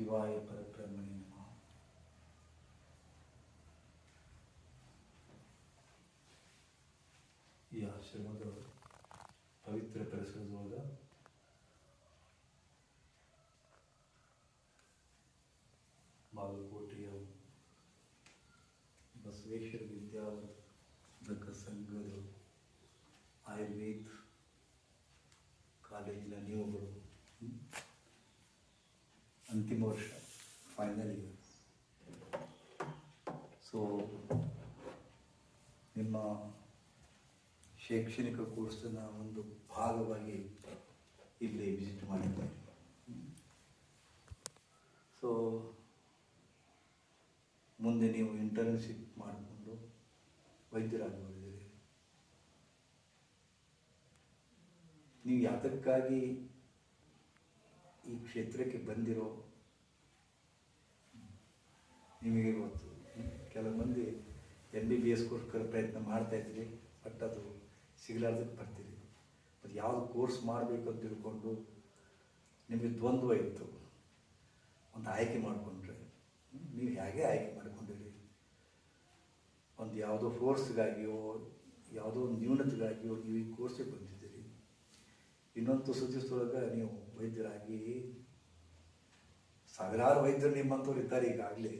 ಶಿವಾಯ ಪರಬ್ರಹ್ಮಣಿ ನಮಃ ಈ ಆಶ್ರಮದ ಪವಿತ್ರ ಪರಿಸರದೊಳಗ ಬಾಗಲಕೋಟೆಯ ಬಸವೇಶ್ವರ ವಿದ್ಯಾವರ್ಧಕ ಸಂಘದ ಆಯುರ್ವೇದ ಶೈಕ್ಷಣಿಕ ಕೋರ್ಸ್ನ ಒಂದು ಭಾಗವಾಗಿ ಇಲ್ಲಿ ವಿಸಿಟ್ ಮಾಡಿದ್ದಾರೆ ಸೊ ಮುಂದೆ ನೀವು ಇಂಟರ್ನ್ಶಿಪ್ ಮಾಡಿಕೊಂಡು ವೈದ್ಯರಾಗಿದ್ದೀರಿ ನೀವು ಯಾತಕ್ಕಾಗಿ ಈ ಕ್ಷೇತ್ರಕ್ಕೆ ಬಂದಿರೋ? ನಿಮಗೆ ಗೊತ್ತು. ಕೆಲವು ಮಂದಿ ಎಂ ಬಿ ಬಿ ಎಸ್ಗೋಸ್ಕರ ಪ್ರಯತ್ನ ಮಾಡ್ತಾ ಇದ್ರಿ ಬಟ್ ಅದು ಸಿಗಲಾರ್ದಕ್ಕೆ ಬರ್ತೀರಿ. ಮತ್ತು ಯಾವುದು ಕೋರ್ಸ್ ಮಾಡಬೇಕು ಅಂತ ತಿಳ್ಕೊಂಡು ನಿಮಗೆ ದ್ವಂದ್ವ ಇತ್ತು. ಒಂದು ಆಯ್ಕೆ ಮಾಡಿಕೊಂಡ್ರೆ. ನೀವು ಹೇಗೆ ಆಯ್ಕೆ ಮಾಡ್ಕೊಂಡಿರಿ? ಒಂದು ಯಾವುದೋ ಫೋರ್ಸ್ಗಾಗಿಯೋ ಯಾವುದೋ ಒಂದು ನ್ಯೂನತೆಗಾಗಿಯೋ ನೀವು ಈ ಕೋರ್ಸಿಗೆ ಬಂದಿದ್ದೀರಿ. ಇನ್ನೊಂದು ತುಸು ದಿವಸದೊಳಗೆ ನೀವು ವೈದ್ಯರಾಗಿ ಸಾವಿರಾರು ವೈದ್ಯರು ನಿಮ್ಮಂಥವ್ರು ಇದ್ದಾರೆ ಈಗಾಗಲೇ.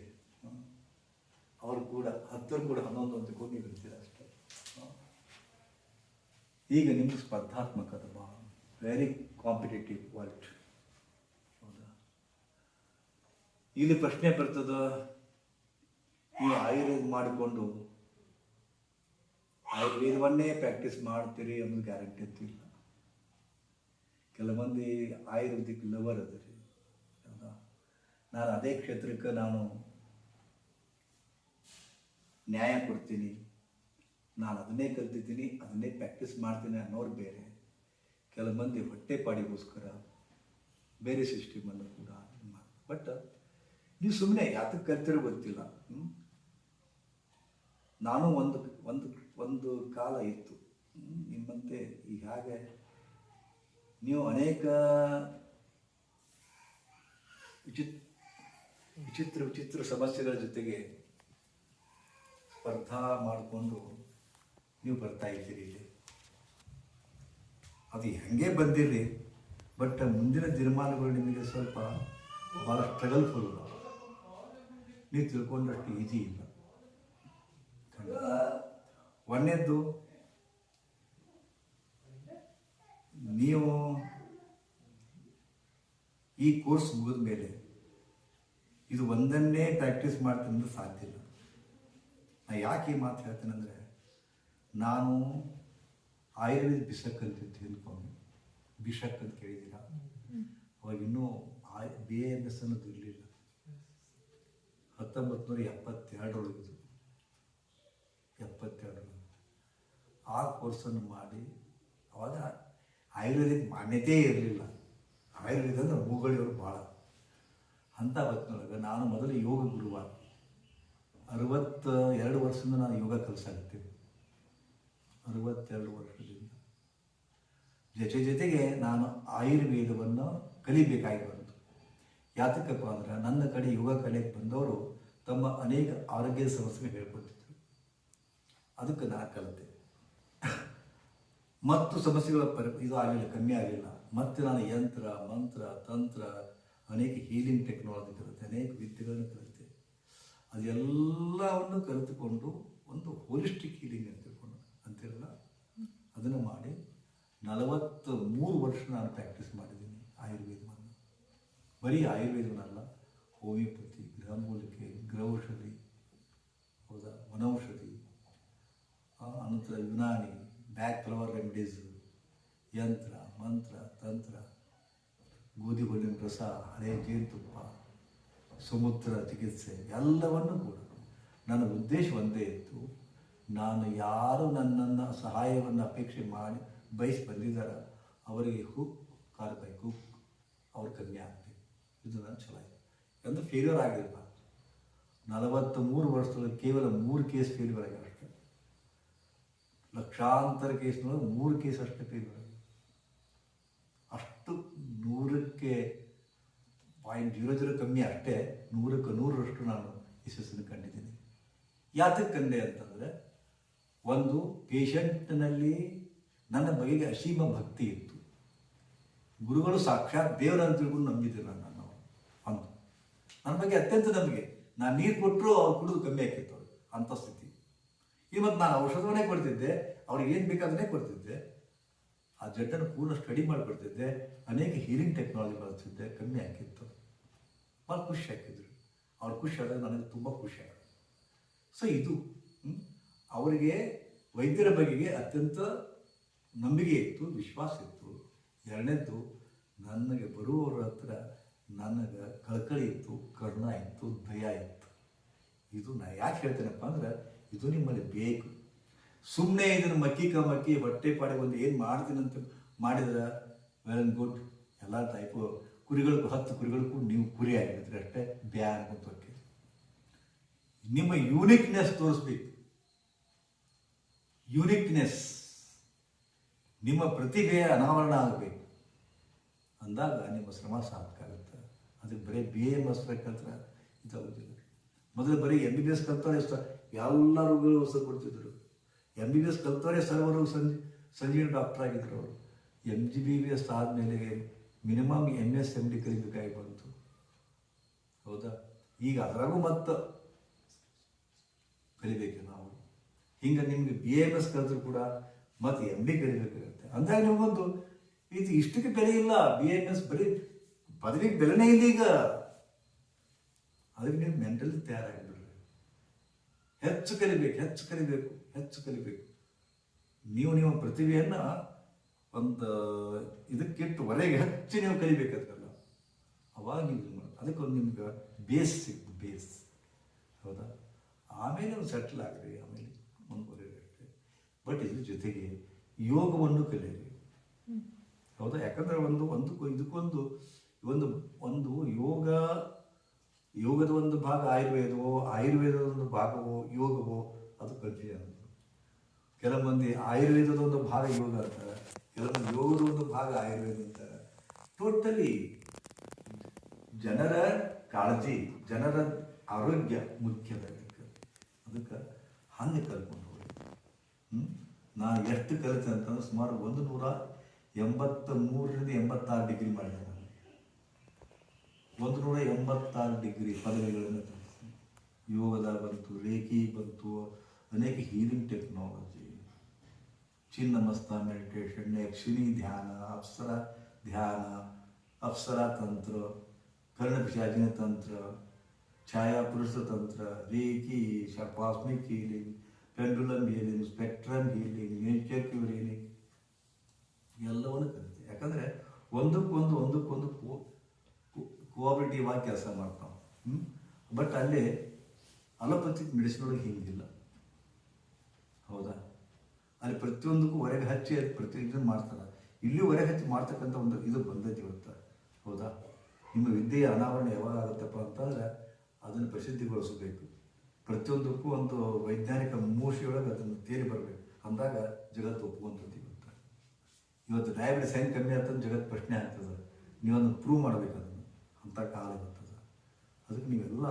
ಅವರು ಕೂಡ, ಹತ್ತರು ಕೂಡ ಹನ್ನೊಂದು ಅಂತ ನೀವು ಇರ್ತೀರ. ಈಗ ನಿಮ್ಮ ಸ್ಪರ್ಧಾತ್ಮಕದ ಬಾ ವೆರಿ ಕಾಂಪಿಟೇಟಿವ್ ವರ್ಲ್ಡ್ ಹೌದಾ? ಇಲ್ಲಿ ಪ್ರಶ್ನೆ ಬರ್ತದ ನೀವು ಆಯುರ್ವೇದ ಮಾಡಿಕೊಂಡು ಆಯುರ್ವೇದವನ್ನೇ ಪ್ರಾಕ್ಟೀಸ್ ಮಾಡ್ತೀರಿ ಅನ್ನೋದು ಗ್ಯಾರಂಟಿ ಅಂತಿಲ್ಲ ಕೆಲವು ಮಂದಿ ಆಯುರ್ವೇದಿಕ್ ಲವರ್ ಅದರಿ, ಹೌದಾ? ನಾನು ಅದೇ ಕ್ಷೇತ್ರಕ್ಕೆ ನಾನು ನ್ಯಾಯ ಕೊಡ್ತೀನಿ. ನಾನು ಅದನ್ನೇ ಕಲ್ತಿದ್ದೀನಿ, ಅದನ್ನೇ ಪ್ರಾಕ್ಟೀಸ್ ಮಾಡ್ತೀನಿ ಅನ್ನೋರು ಬೇರೆ. ಕೆಲವು ಮಂದಿ ಹೊಟ್ಟೆ ಪಾಡಿಗೋಸ್ಕರ ಬೇರೆ ಸಿಸ್ಟಮನ್ನು ಕೂಡ ಬಟ್ ನೀವು ಸುಮ್ಮನೆ ಯಾತಕ್ಕೆ ಕಲ್ತಿರೋ ಗೊತ್ತಿಲ್ಲ. ನಾನು ಒಂದು ಒಂದು ಒಂದು ಕಾಲ ಇತ್ತು. ನಿಮ್ಮಂತೆ ಈಗ ಹಾಗೆ ನೀವು ಅನೇಕ ವಿಚಿತ್, ವಿಚಿತ್ರ ವಿಚಿತ್ರ ಸಮಸ್ಯೆಗಳ ಜೊತೆಗೆ ಸ್ಪರ್ಧಾ ಮಾಡಿಕೊಂಡು ನೀವು ಬರ್ತಾ ಇದ್ದೀರಿ ಇಲ್ಲಿ. ಅದು ಹೆಂಗೆ ಬಂದಿರಲಿ ಬಟ್ ಮುಂದಿನ ದಿನಮಾನಗಳು ನಿಮಗೆ ಸ್ವಲ್ಪ ಭಾಳ ಸ್ಟ್ರಗಲ್ಫುಲ್ ನೀವು ತಿಳ್ಕೊಂಡಷ್ಟು ಈಜಿ ಇಲ್ಲ. ಒಂದನೇದ್ದು, ನೀವು ಈ ಕೋರ್ಸ್ ಮುಗಿದ ಮೇಲೆ ಇದು ಒಂದನ್ನೇ ಪ್ರಾಕ್ಟೀಸ್ ಮಾಡ್ತೀನಿ ಅಂದ್ರೆ ಸಾಧ್ಯ ಇಲ್ಲ. ನಾ ಯಾಕೆ ಈ ಮಾತು ಹೇಳ್ತೇನೆ ಅಂದರೆ ನಾನು ಆಯುರ್ವೇದ ಬಿಷಕ್ ಕಲ್ತಿದ್ದು ತಿಳ್ಕೊಂಡು. ಬಿಷಕ್ ಅಂತ ಕೇಳಿದ್ದೀರ? ಅವಾಗ ಇನ್ನೂ ಆಯ್ ಬಿ ಎಂ ಎಸ್ ಅನ್ನೋದು ಇರಲಿಲ್ಲ ಹತ್ತೊಂಬತ್ತು ನೂರ ಎಪ್ಪತ್ತೆರಡು ಎಪ್ಪತ್ತೆರಡರೊಳಗೆ ಆ ಕೋರ್ಸನ್ನು ಮಾಡಿ, ಅವಾಗ ಆಯುರ್ವೇದಿಕ್ ಮಾನ್ಯತೆ ಇರಲಿಲ್ಲ. ಆಯುರ್ವೇದ ಅಂದ್ರೆ ಮೂಗಳಿಯವರು ಭಾಳ. ಅಂಥ ಹೊತ್ತಿನೊಳಗೆ ನಾನು ಮೊದಲು ಯೋಗ ಗುರುವ ಅರವತ್ತ ಎರಡು ವರ್ಷದಿಂದ ನಾನು ಯೋಗ ಕಲಿಸಾಗುತ್ತೇನೆ ಅರವತ್ತೆರಡು ವರ್ಷದಿಂದ. ಜೊತೆ ಜೊತೆಗೆ ನಾನು ಆಯುರ್ವೇದವನ್ನು ಕಲಿಬೇಕಾಗಿ ಬಂತು. ಯಾತಕ್ಕಪ್ಪ ಅಂದ್ರೆ ನನ್ನ ಕಡೆ ಯೋಗ ಕಲಿಯಕ್ಕೆ ಬಂದವರು ತಮ್ಮ ಅನೇಕ ಆರೋಗ್ಯ ಸಮಸ್ಯೆಗಳು ಹೇಳ್ಕೊತಿದ್ರು ಅದಕ್ಕೆ ನಾನು ಕಲಿತೆ. ಮತ್ತು ಸಮಸ್ಯೆಗಳ ಪರಿ ಇದು ಆಗಲಿಲ್ಲ, ಕಮ್ಮಿ ಆಗಲಿಲ್ಲ. ಮತ್ತೆ ನಾನು ಯಂತ್ರ, ಮಂತ್ರ, ತಂತ್ರ, ಅನೇಕ ಹೀಲಿಂಗ್ ಟೆಕ್ನಾಲಜಿ ಕಲಿತೆ, ಅನೇಕ ವಿದ್ಯೆಗಳನ್ನು ಕಲಿತೆ. ಅದೆಲ್ಲವನ್ನು ಕಲಿತುಕೊಂಡು ಒಂದು ಹೋಲಿಸ್ಟಿಕ್ ಹೀಲಿಂಗ್ ಅಂತ ತಿಳ್ಕೊಂಡು ಅಂತಿರಲ್ಲ ಅದನ್ನು ಮಾಡಿ ನಲವತ್ತು ಮೂರು ವರ್ಷ ನಾನು ಪ್ರಾಕ್ಟೀಸ್ ಮಾಡಿದ್ದೀನಿ ಆಯುರ್ವೇದವನ್ನು ಬರೀ ಆಯುರ್ವೇದವನ್ನಲ್ಲ, ಹೋಮಿಯೋಪತಿ ಗೃಹಮೂಲಿಕೆ ಗೃಹೌಷಧಿ, ಹೌದಾ? ವನೌಷಧಿ ಅನಂತರ ಯುನಾನಿ ಬ್ಯಾಕ್ ಫ್ಲವರ್ ರೆಮಿಡೀಸ್, ಯಂತ್ರ, ಮಂತ್ರ, ತಂತ್ರ, ಗೋಧಿ ಹುಲ್ಲಿನ ರಸ, ಹಳೆ ಜೇನುತುಪ್ಪ ಸಮುದ್ರ ಚಿಕಿತ್ಸೆ, ಎಲ್ಲವನ್ನು ಕೂಡ. ನನ್ನ ಉದ್ದೇಶ ಒಂದೇ ಇತ್ತು ನಾನು ಯಾರು ನನ್ನನ್ನು ಸಹಾಯವನ್ನು ಅಪೇಕ್ಷೆ ಮಾಡಿ ಬಯಸಿ ಬಂದಿದ್ದಾರೆ ಅವರಿಗೆ ಹುಕ್ ಕಾರಬೇಕು ಅವ್ರ ಕಮ್ಮಿ ಆಗ್ತದೆ ಇದು ನನ್ನ ಛಲ ಇದೆ ಎಂದು ಫೇಲ್ಯೂರ್ ಆಗಿರಲ್ಲ. ನಲವತ್ತ ಮೂರು ವರ್ಷದಲ್ಲಿ ಕೇವಲ ಮೂರು ಕೇಸ್ ಫೇಲ್ಯೂರ್ ಆಗಿದೆ ಅಷ್ಟೇ. ಲಕ್ಷಾಂತರ ಕೇಸ್ನೊಳಗೆ ಮೂರು ಕೇಸ್ ಅಷ್ಟೇ ಫೇಲ್ಯೂರ್ ಆಗಿದೆ. ಅಷ್ಟು ನೂರಕ್ಕೆ ಪಾಯಿಂಟ್ ಜೀರೋ ಜೀರೋ ಕಮ್ಮಿ ಅಷ್ಟೇ. ನೂರಕ್ಕೆ ನೂರರಷ್ಟು ನಾನು ಯಶಸ್ಸನ್ನು ಕಂಡಿದ್ದೀನಿ. ಯಾತಕ್ಕೆ ಕಂಡೆ ಅಂತಂದರೆ ಒಂದು ಪೇಷಂಟ್ನಲ್ಲಿ ನನ್ನ ಬಗೆಗೆ ಅಸೀಮ ಭಕ್ತಿ ಇತ್ತು. ಗುರುಗಳು ಸಾಕ್ಷಾತ್ ದೇವರನ್ನು ತಿಳ್ಕೊಂಡು ನಂಬಿದ್ದೆ ನಾನು ಅಂತ ನನ್ನ ಬಗ್ಗೆ ಅತ್ಯಂತ ನಂಬಿಕೆ. ನಾನು ನೀರು ಕೊಟ್ಟರು ಅವ್ರು ಕುಡಿದು ಕಮ್ಮಿ ಆಕಿತ್ತು ಅವ್ರು ಅಂಥ ಸ್ಥಿತಿ. ಇವತ್ತು ನಾನು ಔಷಧವನ್ನೇ ಕೊಡ್ತಿದ್ದೆ. ಅವ್ರಿಗೆ ಏನು ಬೇಕಾದನ್ನೇ ಕೊಡ್ತಿದ್ದೆ. ಆ ಜಡ್ಡನ್ನು ಪೂರ್ಣ ಸ್ಟಡಿ ಮಾಡಿಕೊಡ್ತಿದ್ದೆ. ಅನೇಕ ಹೀಲಿಂಗ್ ಟೆಕ್ನಾಲಜಿ ಬಳಸ್ತಿದ್ದೆ. ಕಮ್ಮಿ ಆಗ್ತಿತ್ತು. ಭಾಳ ಖುಷಿ ಆಗ್ತಿದ್ರು. ಅವ್ರು ಖುಷಿ ಆದಾಗ ನನಗೆ ತುಂಬ ಖುಷಿ ಆಗುತ್ತೆ ಸೊ ಇದು? ಅವರಿಗೆ ವೈದ್ಯರ ಬಗೆಗೆ ಅತ್ಯಂತ ನಂಬಿಕೆ ಇತ್ತು, ವಿಶ್ವಾಸ ಇತ್ತು. ಎರಡನೇದ್ದು, ನನಗೆ ಬರುವವರ ಹತ್ರ ನನಗೆ ಕಳಕಳಿ ಇತ್ತು, ಕರ್ಣ ಇತ್ತು, ದಯ ಇತ್ತು. ಇದು ನಾ ಯಾಕೆ ಹೇಳ್ತೇನಪ್ಪ ಅಂದ್ರೆ, ಇದು ನಿಮ್ಮಲ್ಲಿ ಬೇಕು. ಸುಮ್ಮನೆ ಇದನ್ನು ಮಕ್ಕಿ ಕ ಮಕ್ಕಿ ಹೊಟ್ಟೆ ಪಾಡಿ ಒಂದು ಏನು ಮಾಡ್ತೀನಂತ ಮಾಡಿದ್ರೆ ವೆಲ್ ಅಂಡ್ ಗುಡ್ ಎಲ್ಲ ಟೈಪು ಕುರಿಗಳಿಗೂ, ಹತ್ತು ಕುರಿಗಳಿಗೂ ನೀವು ಕುರಿ ಆಗಿರ್ತೀರಿ ಅಷ್ಟೇ. ಬ್ಯಾ ಅಂತ ನಿಮ್ಮ ಯೂನಿಕ್ನೆಸ್ ತೋರಿಸ್ಬೇಕು. ಯೂನಿಕ್ನೆಸ್ ನಿಮ್ಮ ಪ್ರತಿಭೆಯ ಅನಾವರಣ ಆಗಬೇಕು. ಅಂದಾಗ ನಿಮ್ಮ ಶ್ರಮ ಸಾರ್ಥಕ ಆಗುತ್ತೆ. ಅದಕ್ಕೆ ಬರೀ ಬಿ ಎಂ ಎಸ್ ಇದಾಗೋದಿಲ್ಲ ಮೊದಲು ಬರೀ ಎಂ ಬಿ ಬಿ ಎಸ್ ಕಲ್ತವ್ರೆ ಎಲ್ಲ ರೋಗಗಳು ಹೊಸ ಕೊಡ್ತಿದ್ರು. ಎಂ ಬಿ ಬಿ ಎಸ್ ಕಲ್ತವ್ರೆ ಸರ್ವರು ಸಂಜೆ ಸಂಜೀವ್ ಡಾಕ್ಟರ್ ಆಗಿದ್ರು ಅವರು. M G B B S ಆದಮೇಲೆ minimum M S M D ಕಲಿಬೇಕಾಗಿ ಬಂತು. ಹೌದಾ? ಈಗ ಅದರಾಗೂ ಮತ್ತು ಕಲಿಬೇಕು ನಾವು. ಹಿಂಗೆ ನಿಮ್ಗೆ ಬಿ ಎಂ ಎಸ್ ಕಲಿತ್ರು ಕೂಡ ಮತ್ತು ಎಂ ಬಿ ಕಲಿಬೇಕಾಗುತ್ತೆ. ಅಂದಾಗ ನಿಮಗೊಂದು ಇದು ಇಷ್ಟಕ್ಕೆ ಬೆಲೆ ಇಲ್ಲ ಬಿ ಎಂ ಎಸ್ ಬರೀ ಪದವಿಗೆ ಬೆಲೆನೇ ಇಲ್ಲ ಈಗ. ಅದಕ್ಕೆ ನೀವು ಮೆಂಟಲಿ ತಯಾರಾಗಿಬಿಡ್ರಿ. ಹೆಚ್ಚು ಕಲಿಬೇಕು ಹೆಚ್ಚು ಕಲಿಬೇಕು ಹೆಚ್ಚು ಕಲಿಬೇಕು. ನೀವು ನಿಮ್ಮ ಪ್ರತಿಭೆಯನ್ನು ಒಂದು ಇದಕ್ಕಿಟ್ಟು ಹೊರಗೆ ಹೆಚ್ಚು ನೀವು ಕಲಿಬೇಕಲ್ಲ ಅವಾಗ ನೀವು ಇದು ಮಾಡಿ ಅದಕ್ಕೊಂದು ನಿಮ್ಗೆ ಬೇಸ್ ಸಿಕ್ತು ಬೇಸ್ ಹೌದಾ? ಆಮೇಲೆ ಒಂದು ಸೆಟ್ಲ್ ಆಗ್ರಿ, ಆಮೇಲೆ ಬಟ್ ಇದ್ರ ಜೊತೆಗೆ ಯೋಗವನ್ನು ಕಲಿಯಿರಿ. ಹೌದಾ? ಯಾಕಂದ್ರೆ ಒಂದು ಒಂದು ಇದಕ್ಕೊಂದು, ಒಂದು ಒಂದು ಯೋಗ, ಯೋಗದ ಒಂದು ಭಾಗ ಆಯುರ್ವೇದವೋ, ಆಯುರ್ವೇದದ ಒಂದು ಭಾಗವೋ, ಯೋಗವೋ, ಅದು ಕನ್ಫ್ಯೂಷನ್ ಕೆಲವು ಮಂದಿ ಆಯುರ್ವೇದದ ಒಂದು ಭಾಗ ಯೋಗ ಅಂತಾರೆ ಕೆಲವೊಂದು ಯೋಗದ ಒಂದು ಭಾಗ ಆಯುರ್ವೇದ ಅಂತಾರೆ. ಟೋಟಲಿ ಜನರ ಕಾಳಜಿ, ಜನರ ಆರೋಗ್ಯ ಮುಖ್ಯವಾಗಿರ್ತದೆ. ಅದಕ್ಕೆ ಹಂಗೆ ಕಲ್ಕೊಂಡು ನಾನು ಎಷ್ಟು ಕಲಿತೆ ಅಂತಂದ್ರೆ ಸುಮಾರು ಒಂದು ನೂರ ಎಂಬತ್ತ ಮೂರರಿಂದ ಎಂಬತ್ತಾರು ಡಿಗ್ರಿ ಮಾಡಿದೆ ನಾನು. ಒಂದು ನೂರ ಎಂಬತ್ತಾರು ಡಿಗ್ರಿ ಪದವಿಗಳನ್ನು ಯೋಗದ ಬಂತು, ರೇಖಿ ಬಂತು, ಅನೇಕ ಹೀಲಿಂಗ್ ಟೆಕ್ನಾಲಜಿ ಚಿನ್ನ ಮಸ್ತ ಮೆಡಿಟೇಷನ್ ಯಕ್ಷಿಣಿ ಧ್ಯಾನ, ಅಪ್ಸರ ಧ್ಯಾನ, ಅಪ್ಸರ ತಂತ್ರ ಕರ್ಣಪಿಶಾಚಿನ ತಂತ್ರ ಛಾಯಾ ಪುರುಷ ತಂತ್ರ, reiki ಪಾಸ್ಮಿಕ್ healing pendulum healing spectrum healing nature cure healing ಎಲ್ಲವನ್ನು ಕಲಿತೆ. ಯಾಕಂದರೆ ಒಂದಕ್ಕೊಂದು ಒಂದಕ್ಕೊಂದು ಕೋಆಪರೇಟಿವ್ ಆಗಿ ಕೆಲಸ ಮಾಡ್ತಾವೆ. ಹ್ಞೂ ಬಟ್ ಅಲ್ಲಿ ಅಲೋಪತಿಕ್ ಮೆಡಿಸಿನ್ ಒಳಗೆ ಹಿಂಗಿಲ್ಲ. ಹೌದಾ? ಅಲ್ಲಿ ಪ್ರತಿಯೊಂದಕ್ಕೂ ಹೊರಗೆ ಹಚ್ಚಿ ಅದು ಪ್ರತಿ ಇದನ್ನು ಮಾಡ್ತಾರೆ. ಇಲ್ಲಿ ಹೊರಗೆ ಹಚ್ಚಿ ಮಾಡ್ತಕ್ಕಂಥ ಒಂದು ಇದು ಬಂದೈತಿ ಇವತ್ತು. ಹೌದಾ? ನಿಮ್ಮ ವಿದ್ಯೆಯ ಅನಾವರಣೆ ಯಾವಾಗ ಆಗುತ್ತಪ್ಪ ಅಂತಂದ್ರೆ ಅದನ್ನು ಪ್ರಸಿದ್ಧಿಗೊಳಿಸಬೇಕು. ಪ್ರತಿಯೊಂದಕ್ಕೂ ಒಂದು ವೈಜ್ಞಾನಿಕ ಮೂಷಿಯೊಳಗೆ ಅದನ್ನು ತೇರಿ ಬರಬೇಕು. ಅಂದಾಗ ಜಗತ್ತು ಒಪ್ಕೊಂತೈತಿ ಇವತ್ತು ಇವತ್ತು ಡಯಾಬಿಟಿಸ್ ಹೆಂಗೆ ಕಮ್ಮಿ ಆಗ್ತದೆ ಜಗತ್ತು ಪ್ರಶ್ನೆ ಆಗ್ತದೆ. ನೀವೊಂದು ಪ್ರೂವ್ ಮಾಡಬೇಕು ಅದನ್ನು. ಅಂಥ ಕಾಲ ಬರ್ತದೆ. ಅದಕ್ಕೆ ನೀವೆಲ್ಲ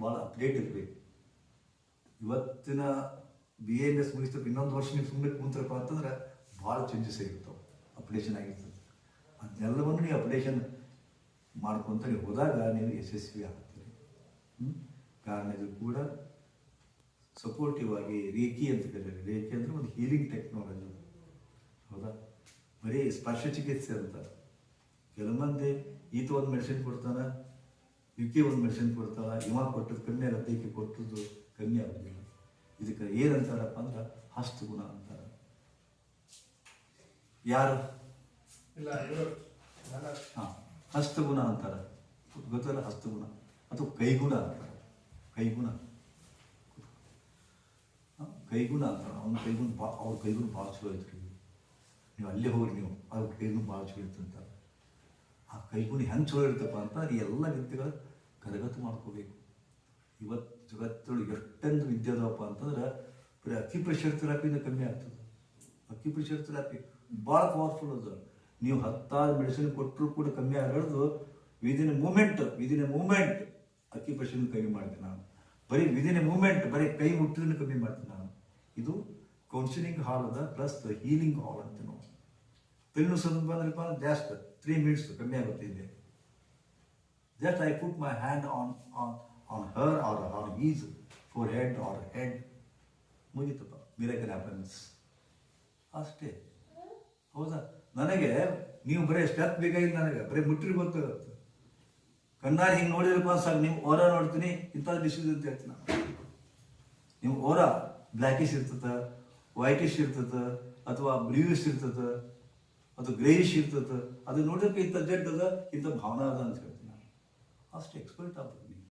ಭಾಳ ಅಪ್ಡೇಟ್ ಇರಬೇಕು. ಇವತ್ತಿನ ಬಿ ಎಂ ಎಸ್ ಮುಗಿಸ್ತಪ್ಪ ಇನ್ನೊಂದು ವರ್ಷ ನೀವು ಸುಮ್ಮನೆ ಕುಂತ್ರಪ್ಪ ಅಂತಂದ್ರೆ ಭಾಳ ಚೇಂಜಸ್ ಆಗಿರ್ತವೆ ಅಪ್ಡೇಷನ್ ಆಗಿರ್ತದೆ. ಅದನ್ನೆಲ್ಲವನ್ನು ನೀವು ಅಪ್ಡೇಷನ್ ಮಾಡ್ಕೊತ ನೀವು ಹೋದಾಗ ನೀವು ಯಶಸ್ವಿ ಆಗ್ತೀರಿ ಹ್ಮ್? ಕಾರಣ ಇದು ಕೂಡ ಸಪೋರ್ಟಿವ್ ಆಗಿ ರೇಖಿ ಅಂತ ಕರೀತಾರೆ. ರೇಖಿ ಅಂದರೆ ಒಂದು ಹೀಲಿಂಗ್ ಟೆಕ್ನಾಲಜಿ ಹೌದಾ? ಬರೀ ಸ್ಪರ್ಶ ಚಿಕಿತ್ಸೆ ಅಂತ. ಮಂದಿ ಈತ ಒಂದು ಮೆಡಿಸಿನ್ ಕೊಡ್ತಾನೆ ಈಕೆ ಒಂದು ಮೆಡಿಸಿನ್ ಕೊಡ್ತಾನೆ ಇವ ಕೊಟ್ಟದ್ದು ಕಮ್ಮಿ ಆಗುತ್ತೆ ಈಕೆ ಕೊಟ್ಟದ್ದು ಕಮ್ಮಿ ಆಗೋದಿಲ್ಲ. ಇದಕ್ಕೆ ಏನಂತಾರಪ್ಪ ಅಂದ್ರೆ ಹಸ್ತಗುಣ ಅಂತಾರೆ. ಯಾರು? ಹಾಂ ಹಸ್ತಗುಣ ಅಂತಾರೆ. ಗೊತ್ತಲ್ಲ ಹಸ್ತಗುಣ ಅಥವಾ ಕೈಗುಣ ಅಂತಾರೆ ಕೈಗುಣ? ಕೈಗುಣ ಅಂತಾರೆ ಅವ್ನ ಕೈಗುಣ ಬಾ ಅವ್ರ ಕೈಗುಣ ಭಾಳ ಚಲೋ ಐತ್ರಿ ನೀವು ಅಲ್ಲೇ ಹೋಗ್ರಿ ನೀವು ಅವ್ರ ಕೈಗುಣ ಭಾಳ ಚಲೋ ಐತೆ ಅಂತ ಆ ಕೈಗುಣ ಹೆಂಗೆ ಚಲೋ ಇರ್ತಪ್ಪ ಅಂತ ಎಲ್ಲ ವಿದ್ಯೆಗಳು ಕರಗತ ಮಾಡ್ಕೋಬೇಕು ಇವತ್ತು ಜಗತ್ತೊಳಗೆ ಎಷ್ಟೊಂದು ವಿದ್ಯೆ ಅದಾವಪ್ಪ ಅಂತಂದ್ರೆ ಬರೀ ಅಕ್ಕಿ ಪ್ರೆಷರ್ ಥೆರಪಿಯಿಂದ ಕಮ್ಮಿ ಆಗ್ತದೆ ಅಕ್ಕಿ ಪ್ರೆಷರ್ ಥೆರಪಿ ಭಾಳ ಪವರ್ಫುಲ್ ಅದ ನೀವು ಹತ್ತಾರು ಮೆಡಿಸಿನ್ ಕೊಟ್ಟರು ಕೂಡ ಕಮ್ಮಿ ಆಗಿರೋದು within moment within moment pressure ಕಮ್ಮಿ ಮಾಡ್ತೀನಿ ನಾನು ಬರೀ ವಿದಿನ್ ಎ ಮೂಮೆಂಟ್ ಬರೀ ಕೈ ಮುಟ್ಟಿದ್ರೆ ಕಮ್ಮಿ ಮಾಡ್ತೀನಿ ನಾನು. ಇದು ಕೌನ್ಸಿಲಿಂಗ್ ಹಾಲ್ ಅದ ಪ್ಲಸ್ ಹೀಲಿಂಗ್ ಹಾಲ್ ಅಂತ ನಾವು ಬೆನ್ನು ಸ್ವಲ್ಪ ಬಂದ್ರಪ್ಪ ಜಾಸ್ಟ್ ತ್ರೀ ಮಿನಿಟ್ಸ್ ಕಮ್ಮಿ ಆಗುತ್ತೆ ಇದೆ just I put my hand on on on her or on his forehead or head ಮುಗೀತಪ್ಪ miracle happens ಅಷ್ಟೇ. ಹೌದಾ? ನನಗೆ, ನೀವು ಬರೀ ಸ್ಟೆಪ್ ಬೇಕಾಗಿಲ್ಲ ನನಗೆ, ಬರೀ ಮುಟ್ರಿ ಗೊತ್ತಾಗುತ್ತೆ. ಕಣ್ಣಾರೆ ಹಿಂಗೆ ನೋಡಿರಪ್ಪ ಸರ್ ನೀವು ಓರ ನೋಡ್ತೀನಿ ಇಂಥ ಡಿಸೀಸ್ ಅಂತ ಹೇಳ್ತೀನಿ ನೀವು ಓರ ಬ್ಲ್ಯಾಕಿಶ್ ಇರ್ತದ ವೈಟಿಶ್ ಇರ್ತದ ಅಥವಾ ಬ್ಲೂಯಿಶ್ ಇರ್ತದ ಅಥವಾ ಗ್ರೇಯಿಶ್ ಇರ್ತದ ಅದು ನೋಡೋಕೆ ಇಂಥ ಜಡ್ ಅದ, ಇಂಥ ಭಾವನಾ ಅದ ಅಂತ ಹೇಳ್ತೀನಿ ಅಷ್ಟು ಎಕ್ಸ್ಪರ್ಟ್ ಆಗ್ತದೆ